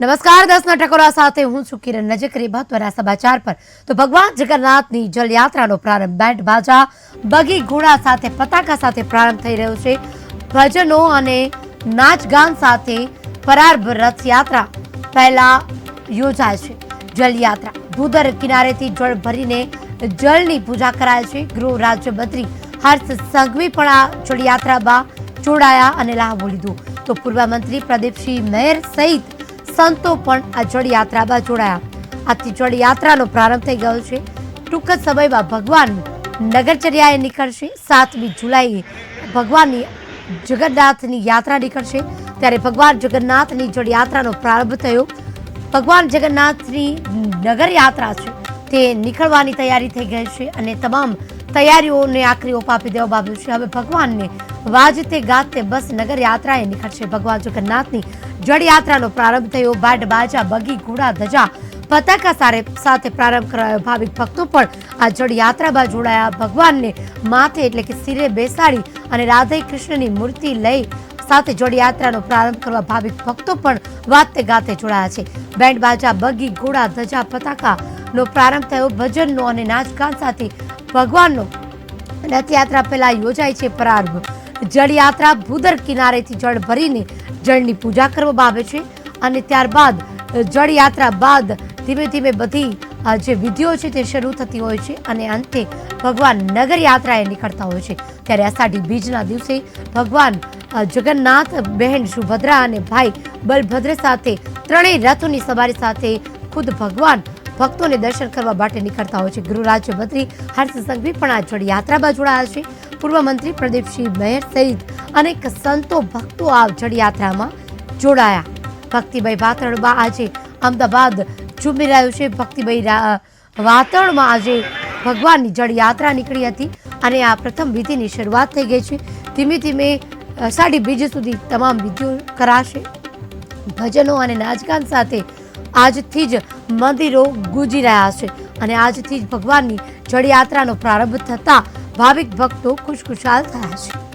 નમસ્કાર દસના ટકોરા સાથે હું છું કિરણ નજર કરી મહત્વના સમાચાર પર. તો ભગવાન જગન્નાથની જલયાત્રાનો પ્રારંભ. બેન્ડ બાજા, બગી ઘોડા સાથે, પતાકા સાથે પ્રારંભ થઈ રહ્યો છે. ભજનો અને નાચગાન સાથે ફરાર રથયાત્રા પહેલા યોજાય છે. જલયાત્રા ભૂદર કિનારેથી જળ ભરીને જળની પૂજા કરાય છે. ગૃહ રાજ્યમંત્રી હર્ષ સંઘવી પણ આ જળયાત્રામાં જોડાયા અને લાભો લીધો. તો પૂર્વ મંત્રી પ્રદીપસિંહ મહેર સહિત સંતો પણ આ જળયાત્રામાં જોડાયા. આથી જળયાત્રાનો પ્રારંભ થઈ ગયો છે. ટૂંક જ સમયમાં ભગવાન નગરચર્યાએ નીકળશે. સાતમી જુલાઈએ ભગવાનની જગન્નાથની યાત્રા નીકળશે. ત્યારે ભગવાન જગન્નાથની જળયાત્રાનો પ્રારંભ થયો. ભગવાન જગન્નાથની નગર યાત્રા છે તે નીકળવાની તૈયારી થઈ ગઈ છે અને તમામ તૈયારીઓને આખરી ઓપ આપી દેવામાં આવ્યું છે. હવે ભગવાનને વાજતે ગાતે બસ નગર યાત્રાએ નીકળશે ભગવાન જગન્નાથની. જળયાત્રાનો પ્રારંભ થયો બાટ બાજા, બગી, ઘોડા, ધજા. પતાકા સારે સાથે પ્રારંભ કરાયો. ભાવિક ભક્તો પણ આ જળયાત્રામાં જોડાયા. ભગવાનને માથે એટલે કે સિરે બેસાડી અને રાધે કૃષ્ણની મૂર્તિ લઈ સાથે જળયાત્રાનો પ્રારંભ કરવા ભાવિક ભક્તો પણ વાતે ગાતે જોડાયા છે. બેન્ડ બાજા, બગી, ઘોડા, ધજા, પતાકાનો પ્રારંભ થયો. ભજનનો અને નાચગાન સાથે ભગવાનનો રથયાત્રા પહેલા યોજાય છે પ્રારંભ. જળયાત્રા ભૂદર કિનારેથી જળ ભરીને જળની પૂજા કરવામાં આવે છે અને ત્યારબાદ જળયાત્રા બાદ ધીમે ધીમે બધી જે વિધિઓ છે તે શરૂ થતી હોય છે અને અંતે ભગવાન નગર યાત્રાએ નીકળતા હોય છે. ત્યારે અષાઢી બીજના દિવસે ભગવાન જગન્નાથ, બહેન સુભદ્રા અને ભાઈ બલભદ્ર સાથે ત્રણેય રથોની સવારી સાથે ખુદ ભગવાન ભક્તોને દર્શન કરવા માટે નીકળતા હોય છે. ગૃહ રાજ્યમંત્રી હર્ષ સંઘવી પણ આ જળયાત્રામાં જોડાયા છે. પૂર્વ મંત્રી પ્રદીપસિંહ મહેર સહિત અનેક સંતો ભક્તો આ જળયાત્રામાં જોડાયા. ભક્તિભાઈ વાતરણમાં આજે અમદાવાદ ઝૂમી રહ્યું છે. ભક્તિભાઈ વાતરણમાં આજે ભગવાનની જળયાત્રા નીકળી હતી અને આ પ્રથમ વિધિની શરૂઆત થઈ ગઈ છે. ધીમે ધીમે અષાઢી બીજ સુધી તમામ વિધિઓ કરાશે. ભજનો અને નાચગાન સાથે આજથી જ મંદિરો ગુંજી રહ્યા છે અને આજથી જ ભગવાનની જળયાત્રાનો પ્રારંભ થતા ભાવિક ભક્તો ખુશખુશાલ થયા છે.